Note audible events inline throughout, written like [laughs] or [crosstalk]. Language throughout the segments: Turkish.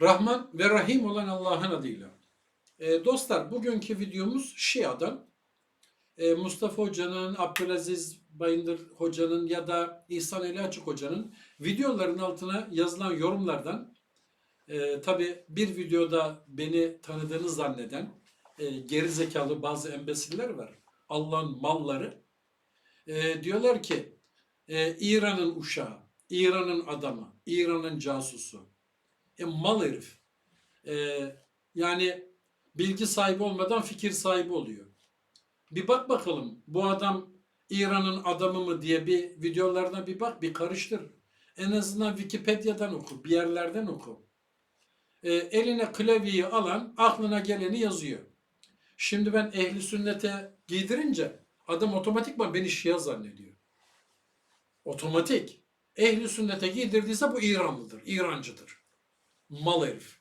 Rahman ve Rahim olan Allah'ın adıyla. E, dostlar bugünkü videomuz Şia'dan. E, Mustafa Hoca'nın, Abdülaziz Bayındır Hoca'nın ya da İhsan Ali Açık Hoca'nın videoların altına yazılan yorumlardan e, tabi bir videoda beni tanıdığını zanneden e, geri zekalı bazı embesiller var. Allah'ın malları. E, diyorlar ki e, İran'ın uşağı, İran'ın adamı, İran'ın casusu. E, mal herif. E, yani bilgi sahibi olmadan fikir sahibi oluyor. Bir bak bakalım bu adam İran'ın adamı mı diye bir videolarına bir bak bir karıştır. En azından Wikipedia'dan oku, bir yerlerden oku. E, eline klavyeyi alan aklına geleni yazıyor. Şimdi ben ehli sünnete giydirince adam otomatikman beni Şia zannediyor. Otomatik. Ehli sünnete giydirdiyse bu İranlıdır, İrancıdır. Mal herif.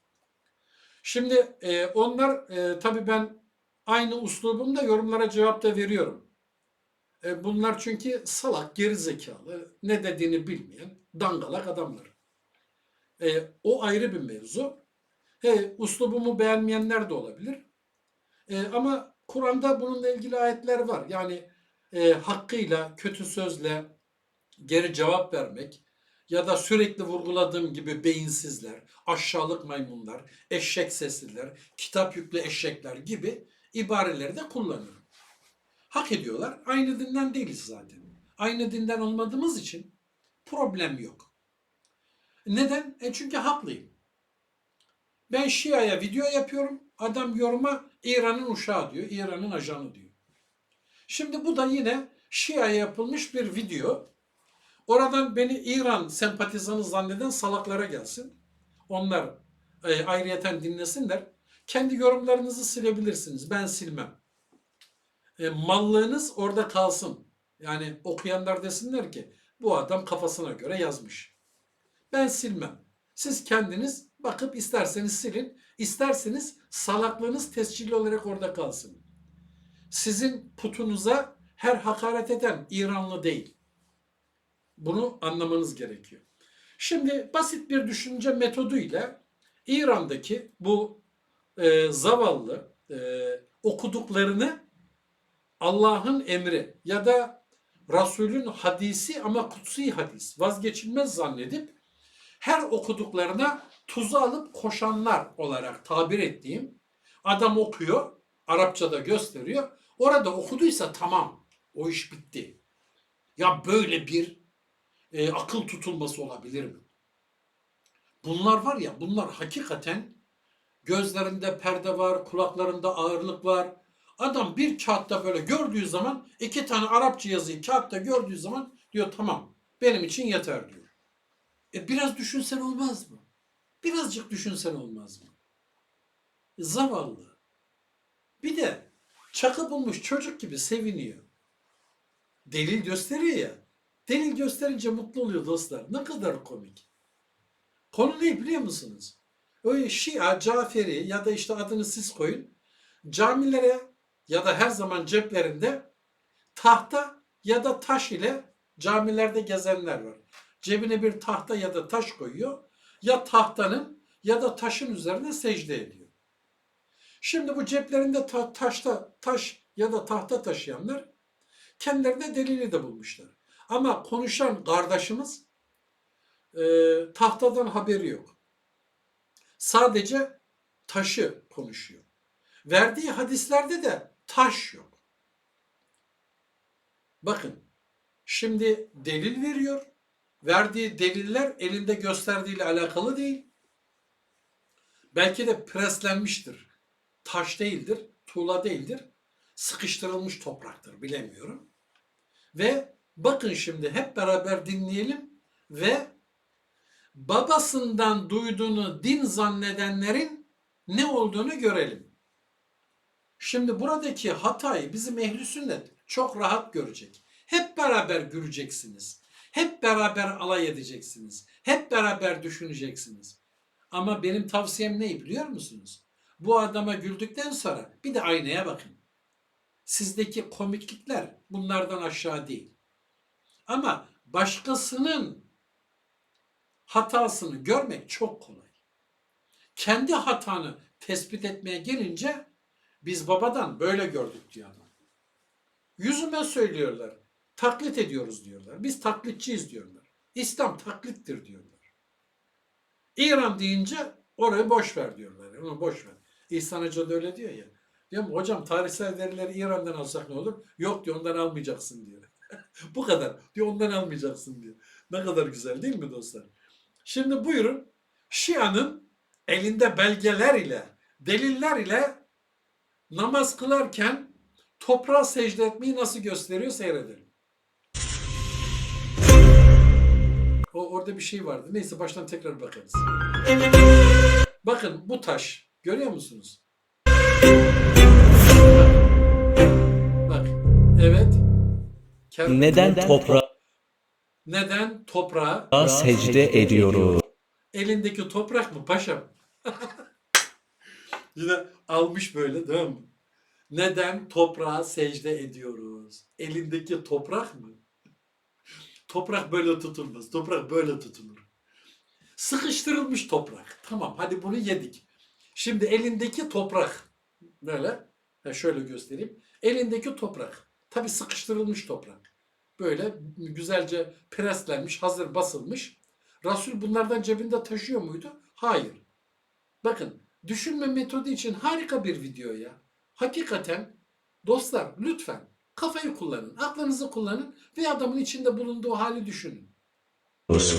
Şimdi e, onlar e, tabii ben aynı uslubumda yorumlara cevap da veriyorum. E, bunlar çünkü salak, geri zekalı, ne dediğini bilmeyen dangalak adamlar. E, o ayrı bir mevzu. He, uslubumu beğenmeyenler de olabilir. E, ama Kur'an'da bununla ilgili ayetler var. Yani e, hakkıyla, kötü sözle geri cevap vermek ya da sürekli vurguladığım gibi beyinsizler, aşağılık maymunlar, eşek sesliler, kitap yüklü eşekler gibi ibareleri de kullanıyorum. Hak ediyorlar. Aynı dinden değiliz zaten. Aynı dinden olmadığımız için problem yok. Neden? E çünkü haklıyım. Ben Şia'ya video yapıyorum. Adam yoruma İran'ın uşağı diyor. İran'ın ajanı diyor. Şimdi bu da yine Şia'ya yapılmış bir video. Oradan beni İran sempatizanı zanneden salaklara gelsin. Onlar e, ayrıyeten dinlesinler. Kendi yorumlarınızı silebilirsiniz. Ben silmem. E, mallığınız orada kalsın. Yani okuyanlar desinler ki bu adam kafasına göre yazmış. Ben silmem. Siz kendiniz bakıp isterseniz silin, isterseniz salaklığınız tescilli olarak orada kalsın. Sizin putunuza her hakaret eden İranlı değil. Bunu anlamanız gerekiyor. Şimdi basit bir düşünce metoduyla İran'daki bu e, zavallı e, okuduklarını Allah'ın emri ya da Resulün hadisi ama kutsi hadis vazgeçilmez zannedip her okuduklarına tuzu alıp koşanlar olarak tabir ettiğim adam okuyor, Arapçada gösteriyor. Orada okuduysa tamam, o iş bitti. Ya böyle bir e, akıl tutulması olabilir mi? Bunlar var ya, bunlar hakikaten gözlerinde perde var, kulaklarında ağırlık var. Adam bir kağıtta böyle gördüğü zaman iki tane Arapça yazıyı kağıtta gördüğü zaman diyor tamam benim için yeter diyor. E biraz düşünsen olmaz mı? Birazcık düşünsen olmaz mı? Zavallı. Bir de çakı bulmuş çocuk gibi seviniyor. Delil gösteriyor ya. Delil gösterince mutlu oluyor dostlar. Ne kadar komik. Konu ne biliyor musunuz? Öyle Şia, Caferi ya da işte adını siz koyun. Camilere ya da her zaman ceplerinde tahta ya da taş ile camilerde gezenler var. Cebine bir tahta ya da taş koyuyor. Ya tahtanın ya da taşın üzerine secde ediyor. Şimdi bu ceplerinde ta- taşta taş ya da tahta taşıyanlar kendilerine delili de bulmuşlar. Ama konuşan kardeşimiz e, tahtadan haberi yok. Sadece taşı konuşuyor. Verdiği hadislerde de taş yok. Bakın şimdi delil veriyor. Verdiği deliller elinde gösterdiğiyle alakalı değil. Belki de preslenmiştir. Taş değildir, tuğla değildir. Sıkıştırılmış topraktır bilemiyorum. Ve bakın şimdi hep beraber dinleyelim ve babasından duyduğunu din zannedenlerin ne olduğunu görelim. Şimdi buradaki hatayı bizim ehli sünnet çok rahat görecek. Hep beraber göreceksiniz. Hep beraber alay edeceksiniz. Hep beraber düşüneceksiniz. Ama benim tavsiyem ne biliyor musunuz? Bu adama güldükten sonra bir de aynaya bakın. Sizdeki komiklikler bunlardan aşağı değil. Ama başkasının hatasını görmek çok kolay. kendi hatanı tespit etmeye gelince biz babadan böyle gördük diyor adam. Yüzüme söylüyorlar. Taklit ediyoruz diyorlar. Biz taklitçiyiz diyorlar. İslam taklittir diyorlar. İran deyince orayı boş ver diyorlar. Onu boş ver. İhsan Hoca da öyle diyor ya. Diyorum hocam tarihsel verileri İran'dan alsak ne olur? Yok diyor ondan almayacaksın diyor. [laughs] Bu kadar. Diyor ondan almayacaksın diyor. Ne kadar güzel değil mi dostlar? Şimdi buyurun Şia'nın elinde belgeler ile, deliller ile namaz kılarken toprağa secde etmeyi nasıl gösteriyor seyredelim. O orada bir şey vardı. Neyse baştan tekrar bakarız. Bakın bu taş görüyor musunuz? Bak. Evet. Ker- Neden toprağa Neden toprağa secde ediyoruz? elindeki toprak mı paşam? [laughs] Yine almış böyle değil mi? Neden toprağa secde ediyoruz? Elindeki toprak mı? Toprak böyle tutulmaz. Toprak böyle tutulur. Sıkıştırılmış toprak. Tamam hadi bunu yedik. Şimdi elindeki toprak. Böyle. Ha şöyle göstereyim. Elindeki toprak. Tabi sıkıştırılmış toprak. Böyle güzelce preslenmiş, hazır basılmış. Resul bunlardan cebinde taşıyor muydu? Hayır. Bakın düşünme metodu için harika bir video ya. Hakikaten dostlar lütfen kafayı kullanın, aklınızı kullanın ve adamın içinde bulunduğu hali düşünün.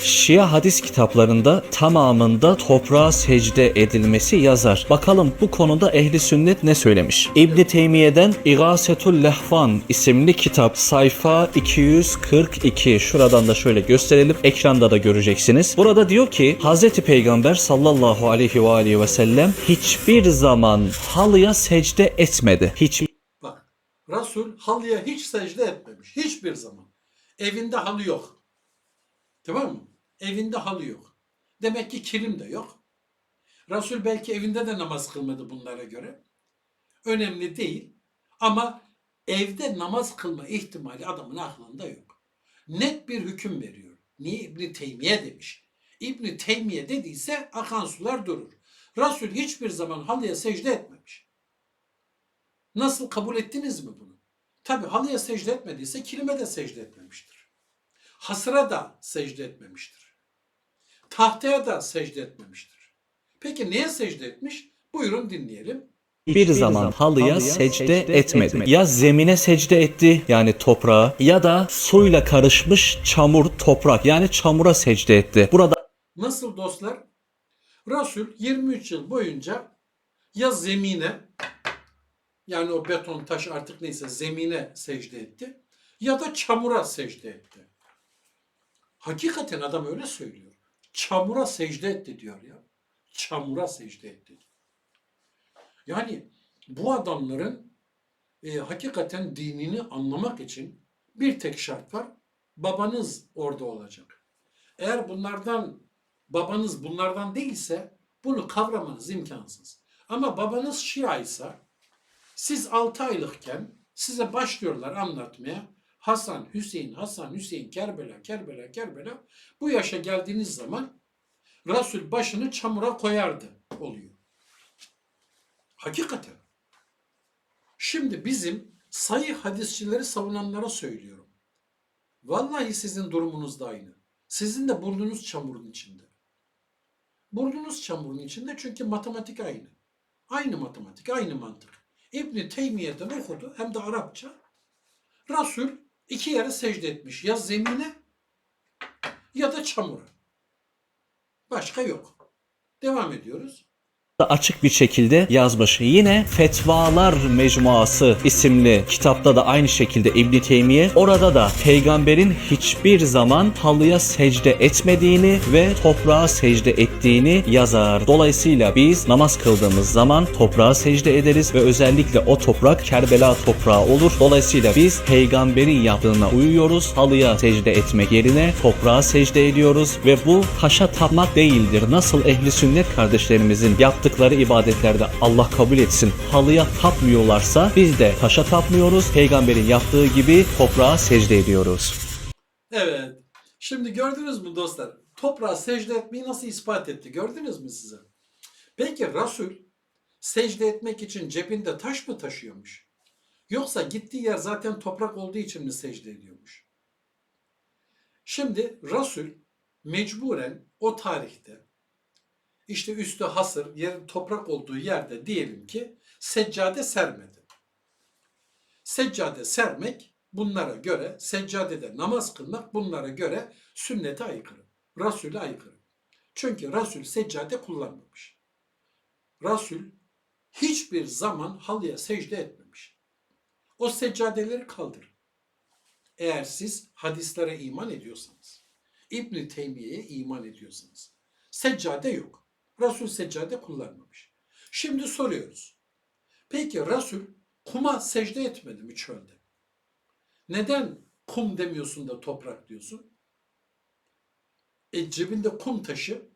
Şia hadis kitaplarında tamamında toprağa secde edilmesi yazar. Bakalım bu konuda ehli sünnet ne söylemiş? İbn Teymiye'den İgasetul Lehfan isimli kitap sayfa 242. Şuradan da şöyle gösterelim. Ekranda da göreceksiniz. Burada diyor ki Hz. Peygamber sallallahu aleyhi ve aleyhi ve sellem hiçbir zaman halıya secde etmedi. Hiç Bak Resul halıya hiç secde etmemiş. Hiçbir zaman. Evinde halı yok. Tamam mı? Evinde halı yok. Demek ki kilim de yok. Resul belki evinde de namaz kılmadı bunlara göre. Önemli değil. Ama evde namaz kılma ihtimali adamın aklında yok. Net bir hüküm veriyor. Niye İbni Teymiye demiş. İbni Teymiye dediyse akan sular durur. Resul hiçbir zaman halıya secde etmemiş. Nasıl kabul ettiniz mi bunu? Tabi halıya secde etmediyse kilime de secde etmemiştir. Hasıra da secde etmemiştir. Tahtaya da secde etmemiştir. Peki neye secde etmiş? Buyurun dinleyelim. bir zaman halıya secde etmedi. Ya zemine secde etti yani toprağa ya da suyla karışmış çamur toprak yani çamura secde etti. Burada Nasıl dostlar? Resul 23 yıl boyunca ya zemine yani o beton taş artık neyse zemine secde etti ya da çamura secde etti. Hakikaten adam öyle söylüyor. Çamura secde etti diyor ya. Çamura secde etti. Yani bu adamların e, hakikaten dinini anlamak için bir tek şart var. Babanız orada olacak. Eğer bunlardan babanız bunlardan değilse bunu kavramanız imkansız. Ama babanız Şia ise siz 6 aylıkken size başlıyorlar anlatmaya. Hasan, Hüseyin, Hasan, Hüseyin, Kerbela, Kerbela, Kerbela. Bu yaşa geldiğiniz zaman Resul başını çamura koyardı oluyor. Hakikaten. Şimdi bizim sayı hadisçileri savunanlara söylüyorum. Vallahi sizin durumunuz da aynı. Sizin de burnunuz çamurun içinde. Burnunuz çamurun içinde çünkü matematik aynı. Aynı matematik, aynı mantık. İbni Teymiye'den okudu hem de Arapça. Resul iki yere secde etmiş. Ya zemine ya da çamura. Başka yok. Devam ediyoruz. Açık bir şekilde yazmış. Yine Fetvalar Mecmuası isimli kitapta da aynı şekilde İbn Teymiye orada da peygamberin hiçbir zaman halıya secde etmediğini ve toprağa secde ettiğini yazar. Dolayısıyla biz namaz kıldığımız zaman toprağa secde ederiz ve özellikle o toprak Kerbela toprağı olur. Dolayısıyla biz peygamberin yaptığına uyuyoruz. Halıya secde etmek yerine toprağa secde ediyoruz ve bu taşa tapmak değildir. Nasıl ehli sünnet kardeşlerimizin yaptıkları ibadetlerde Allah kabul etsin halıya tapmıyorlarsa biz de taşa tapmıyoruz. Peygamberin yaptığı gibi toprağa secde ediyoruz. Evet. Şimdi gördünüz mü dostlar? Toprağa secde etmeyi nasıl ispat etti? Gördünüz mü size? Peki Resul secde etmek için cebinde taş mı taşıyormuş? Yoksa gittiği yer zaten toprak olduğu için mi secde ediyormuş? Şimdi Resul mecburen o tarihte işte üstü hasır, yer toprak olduğu yerde diyelim ki seccade sermedi. Seccade sermek bunlara göre, seccadede namaz kılmak bunlara göre sünnete aykırı. Resul'e aykırı. Çünkü Resul seccade kullanmamış. Resul hiçbir zaman halıya secde etmemiş. O seccadeleri kaldır. Eğer siz hadislere iman ediyorsanız, İbn Teymiye'ye iman ediyorsanız, seccade yok. Resul seccade kullanmamış. Şimdi soruyoruz. Peki Resul kuma secde etmedi mi çölde? Neden kum demiyorsun da toprak diyorsun? E cebinde kum taşı,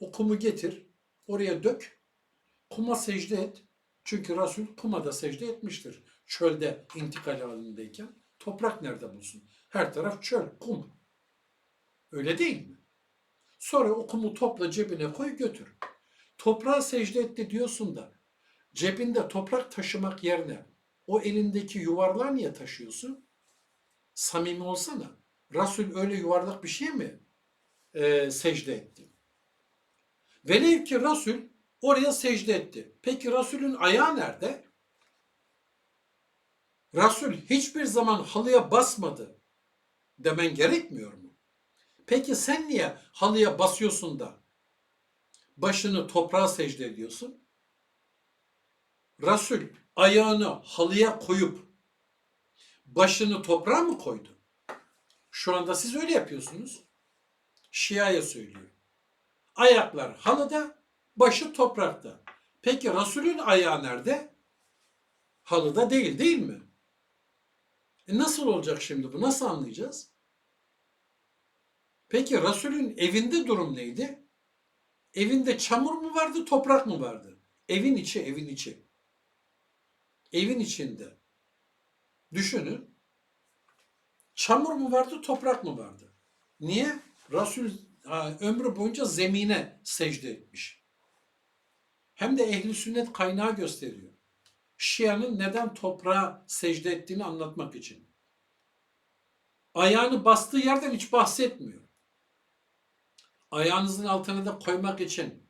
o kumu getir, oraya dök, kuma secde et. Çünkü Resul kuma da secde etmiştir. Çölde intikal halindeyken toprak nerede bulsun? Her taraf çöl, kum. Öyle değil mi? Sonra o kumu topla cebine koy götür. Toprağa secde etti diyorsun da cebinde toprak taşımak yerine o elindeki yuvarlağı niye taşıyorsun? Samimi olsana. Resul öyle yuvarlak bir şey mi e, secde etti? Velev ki Resul oraya secde etti. Peki Resul'ün ayağı nerede? Resul hiçbir zaman halıya basmadı demen gerekmiyor mu? Peki sen niye halıya basıyorsun da başını toprağa secde ediyorsun? Resul ayağını halıya koyup başını toprağa mı koydu? Şu anda siz öyle yapıyorsunuz. Şia'ya söylüyor. Ayaklar halıda, başı toprakta. Peki Resul'ün ayağı nerede? Halıda değil değil mi? E nasıl olacak şimdi bu? Nasıl anlayacağız? Peki Resul'ün evinde durum neydi? Evinde çamur mu vardı, toprak mı vardı? Evin içi, evin içi. Evin içinde. Düşünün. Çamur mu vardı, toprak mı vardı? Niye? Resul ömrü boyunca zemine secde etmiş. Hem de ehli sünnet kaynağı gösteriyor. Şia'nın neden toprağa secde ettiğini anlatmak için. Ayağını bastığı yerden hiç bahsetmiyor. Ayağınızın altına da koymak için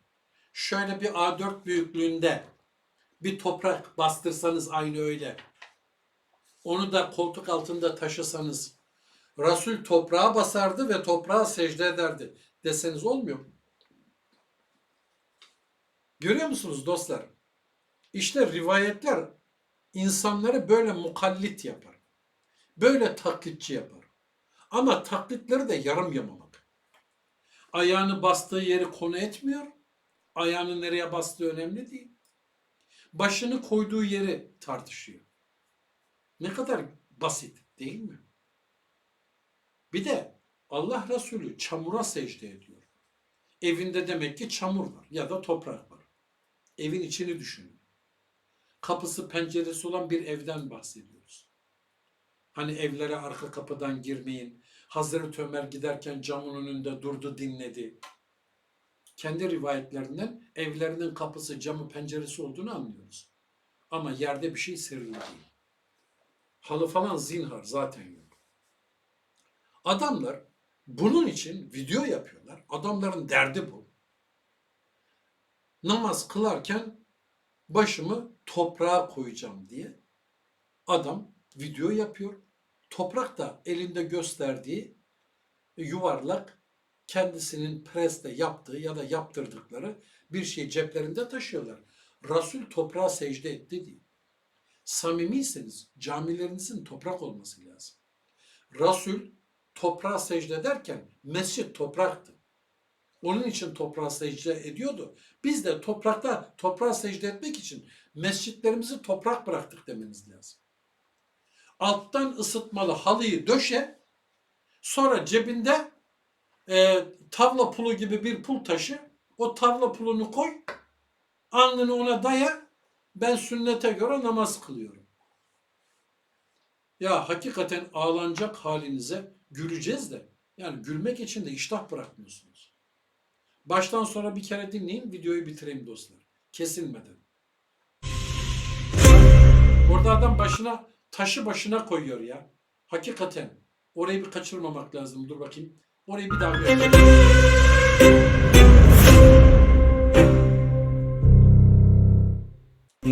şöyle bir A4 büyüklüğünde bir toprak bastırsanız aynı öyle. Onu da koltuk altında taşısanız Resul toprağa basardı ve toprağa secde ederdi deseniz olmuyor mu? Görüyor musunuz dostlar? İşte rivayetler insanları böyle mukallit yapar. Böyle taklitçi yapar. Ama taklitleri de yarım yamamak. Ayağını bastığı yeri konu etmiyor. Ayağını nereye bastığı önemli değil. Başını koyduğu yeri tartışıyor. Ne kadar basit değil mi? Bir de Allah Resulü çamura secde ediyor. Evinde demek ki çamur var ya da toprak var. Evin içini düşünün. Kapısı penceresi olan bir evden bahsediyoruz. Hani evlere arka kapıdan girmeyin. Hazreti Ömer giderken camın önünde durdu dinledi. Kendi rivayetlerinden evlerinin kapısı, camı, penceresi olduğunu anlıyoruz. Ama yerde bir şey serili değil. Halı falan zinhar zaten yok. Adamlar bunun için video yapıyorlar. Adamların derdi bu. Namaz kılarken başımı toprağa koyacağım diye adam video yapıyor. Toprak da elinde gösterdiği yuvarlak kendisinin presle yaptığı ya da yaptırdıkları bir şey ceplerinde taşıyorlar. Resul toprağa secde etti diye. Samimiyseniz camilerinizin toprak olması lazım. Resul toprağa secde ederken mescit topraktı. Onun için toprağa secde ediyordu. Biz de toprakta toprağa secde etmek için mescitlerimizi toprak bıraktık demeniz lazım. Alttan ısıtmalı halıyı döşe, sonra cebinde e, tavla pulu gibi bir pul taşı, o tavla pulunu koy, alnını ona daya, ben sünnete göre namaz kılıyorum. Ya hakikaten ağlanacak halinize güleceğiz de, yani gülmek için de iştah bırakmıyorsunuz. Baştan sonra bir kere dinleyin, videoyu bitireyim dostlar. Kesilmeden. Orada adam başına taşı başına koyuyor ya. Hakikaten. Orayı bir kaçırmamak lazım. Dur bakayım. Orayı bir daha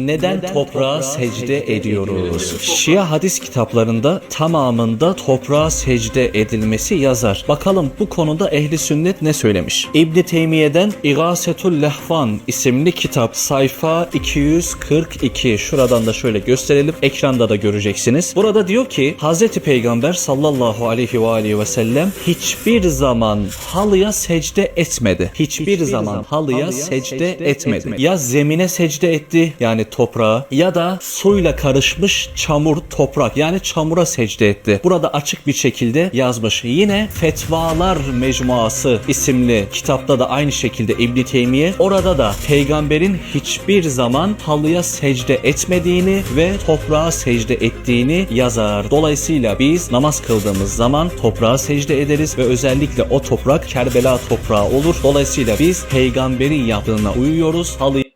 Neden toprağa secde ediyoruz? Şia hadis kitaplarında tamamında toprağa secde edilmesi yazar. Bakalım bu konuda ehli sünnet ne söylemiş? İbn Teymiye'den İgasetul Lehfan isimli kitap sayfa 242. Şuradan da şöyle gösterelim. Ekranda da göreceksiniz. Burada diyor ki Hz. Peygamber sallallahu aleyhi ve aleyhi ve sellem hiçbir zaman halıya secde etmedi. Hiçbir, zaman halıya, secde, etmedi. Ya zemine secde etti yani toprağa ya da suyla karışmış çamur toprak yani çamura secde etti. Burada açık bir şekilde yazmış. Yine Fetvalar Mecmuası isimli kitapta da aynı şekilde İbn Teymiye orada da peygamberin hiçbir zaman halıya secde etmediğini ve toprağa secde ettiğini yazar. Dolayısıyla biz namaz kıldığımız zaman toprağa secde ederiz ve özellikle o toprak Kerbela toprağı olur. Dolayısıyla biz peygamberin yaptığına uyuyoruz. Halı Ha,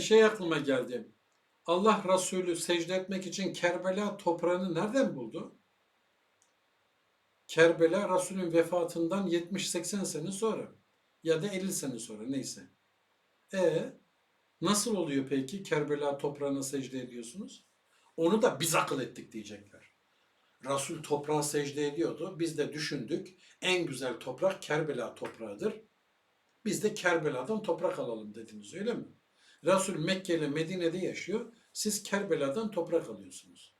şey aklıma geldi. Allah Resulü secde etmek için Kerbela toprağını nereden buldu? Kerbela Resulün vefatından 70-80 sene sonra ya da 50 sene sonra neyse. E nasıl oluyor peki Kerbela toprağına secde ediyorsunuz? Onu da biz akıl ettik diyecekler. Resul toprağa secde ediyordu. Biz de düşündük. En güzel toprak Kerbela toprağıdır. Biz de Kerbela'dan toprak alalım dediniz öyle mi? Resul Mekke ile Medine'de yaşıyor. Siz Kerbela'dan toprak alıyorsunuz.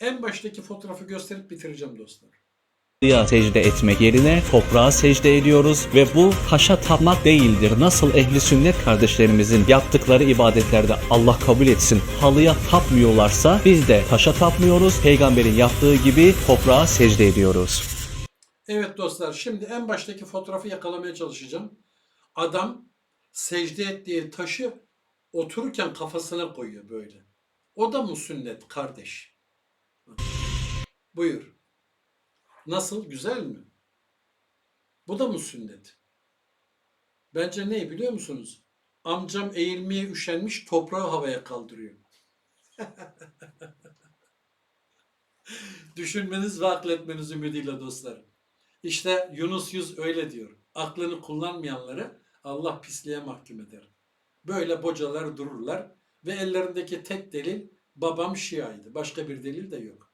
En baştaki fotoğrafı gösterip bitireceğim dostlar. Halıya secde etmek yerine toprağa secde ediyoruz ve bu taşa tapmak değildir. Nasıl ehli sünnet kardeşlerimizin yaptıkları ibadetlerde Allah kabul etsin. Halıya tapmıyorlarsa biz de taşa tapmıyoruz. Peygamberin yaptığı gibi toprağa secde ediyoruz. Evet dostlar şimdi en baştaki fotoğrafı yakalamaya çalışacağım. Adam secde ettiği taşı otururken kafasına koyuyor böyle. O da mı sünnet kardeş? Buyur. Nasıl? Güzel mi? Bu da mı sünnet? Bence ne biliyor musunuz? Amcam eğilmeye üşenmiş toprağı havaya kaldırıyor. [laughs] Düşünmeniz ve akletmeniz ümidiyle dostlar. İşte Yunus Yüz öyle diyor. Aklını kullanmayanları Allah pisliğe mahkum eder. Böyle bocalar dururlar ve ellerindeki tek delil babam Şia'ydı. Başka bir delil de yok.